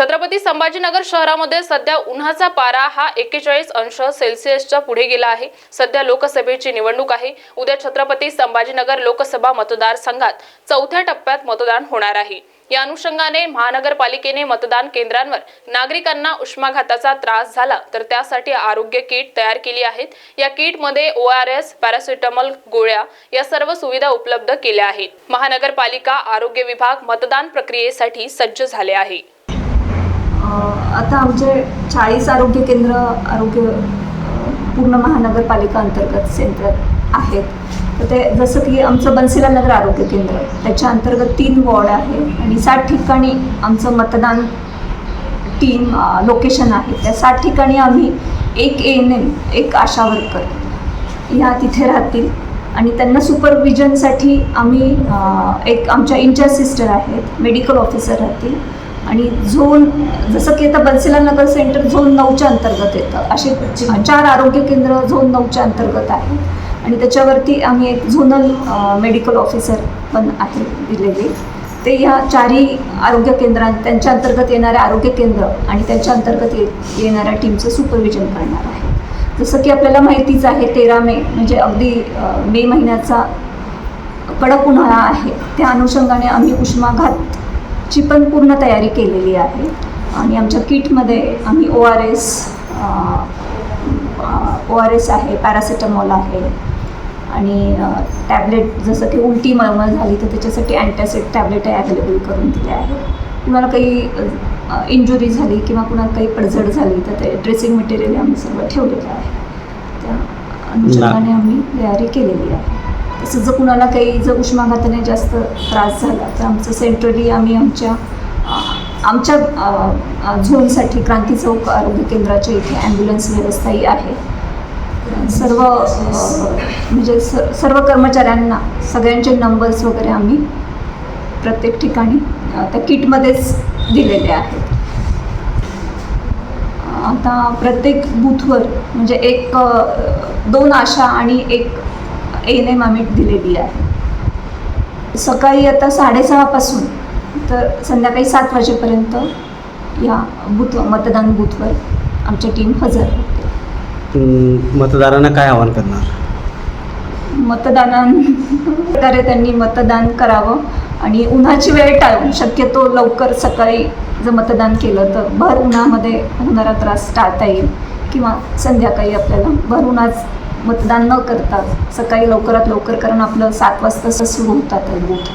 छत्रपती संभाजीनगर शहरामध्ये सध्या उन्हाचा पारा हा एक्केचाळीस अंश सेल्सिअसच्या पुढे गेला आहे. सध्या लोकसभेची निवडणूक आहे. उद्या छत्रपती संभाजीनगर लोकसभा मतदारसंघात चौथ्या टप्प्यात मतदान होणार आहे. या अनुषंगाने महानगरपालिकेने मतदान केंद्रांवर नागरिकांना उष्माघाताचा त्रास झाला तर त्यासाठी आरोग्य किट तयार केली आहेत. या किटमध्ये ओ आर एस पॅरासिटामॉल गोळ्या या सर्व सुविधा उपलब्ध केल्या आहेत. महानगरपालिका आरोग्य विभाग मतदान प्रक्रियेसाठी सज्ज झाले आहे. आता आमचे चाळीस आरोग्य केंद्र आरोग्य पूर्ण महानगरपालिका अंतर्गत सेंटर आहेत. तर ते जसं की आमचं बनसीला नगर आरोग्य केंद्र त्याच्या अंतर्गत तीन वॉर्ड आहे आणि साठ ठिकाणी आमचं मतदान टीम लोकेशन आहे. त्या साठ ठिकाणी आम्ही एक एन एम एक आशा वर्कर ह्या तिथे राहतील. आणि त्यांना सुपरविजनसाठी आम्ही एक आमच्या इंचार्ज सिस्टर आहेत मेडिकल ऑफिसर राहतील. आणि झोन जसं की आता बन्सीला नगर सेंटर झोन नऊच्या अंतर्गत येतं. असे चार आरोग्य केंद्र झोन नऊच्या अंतर्गत आहे आणि त्याच्यावरती आम्ही एक झोनल मेडिकल ऑफिसर पण आहे दिलेले. ते ह्या चारही आरोग्य केंद्रां त्यांच्या अंतर्गत येणारे आरोग्य केंद्र आणि त्यांच्या अंतर्गत ये येणाऱ्या टीमचं सुपरविजन करणार आहे. जसं की आपल्याला माहितीच आहे तेरा मे म्हणजे अगदी मे महिन्याचा कडक उन्हाळा आहे. त्या अनुषंगाने आम्ही उष्माघातची पण पूर्ण तयारी केलेली आहे. आणि आमच्या किटमध्ये आम्ही O R S O R S आहे पॅरासिटामॉल आहे. आणि टॅबलेट जसं की उलटी मळमळ झाली तर त्याच्यासाठी अँटॅसिड टॅबलेट अवेलेबल करून दिले आहे. कुणाला काही इंजुरी झाली किंवा कुणाला काही पडझड झाली तर ते ड्रेसिंग मटेरियल आम्ही सर्व ठेवलेलं आहे. त्या अनुषंगाने आम्ही तयारी केलेली आहे. तसं जर कुणाला काही जर उष्माघाताने जास्त त्रास झाला तर आमचं सेंट्रली आम्ही आमच्या आमच्या झोनसाठी क्रांती चौक आरोग्य केंद्राच्या इथे ॲम्ब्युलन्स व्यवस्थाही आहे. सर्व म्हणजे स सर्व कर्मचाऱ्यांना सगळ्यांचे नंबर्स वगैरे आम्ही प्रत्येक ठिकाणी त्या किटमध्येच दिलेले आहेत. आता प्रत्येक बूथवर म्हणजे एक दोन आशा आणि एक एन एम आम्ही दिलेली आहे. सकाळी आता साडेसहापासून तर संध्याकाळी सात वाजेपर्यंत या बूथ मतदान बूथवर आमच्या टीम हजर होते. मतदारांना काय आवाहन करणार? मतदानाप्रकारे त्यांनी मतदान करावं आणि उन्हाची वेळ टाळून शक्यतो लवकर सकाळी जर मतदान केलं तर भर उन्हामध्ये होणारा त्रास टाळता येईल किंवा संध्याकाळी आपल्याला भर उन्हात मतदान न करता सकाळी लवकरात लवकर कारण आपलं सात वाजता सुरू होतात बूथ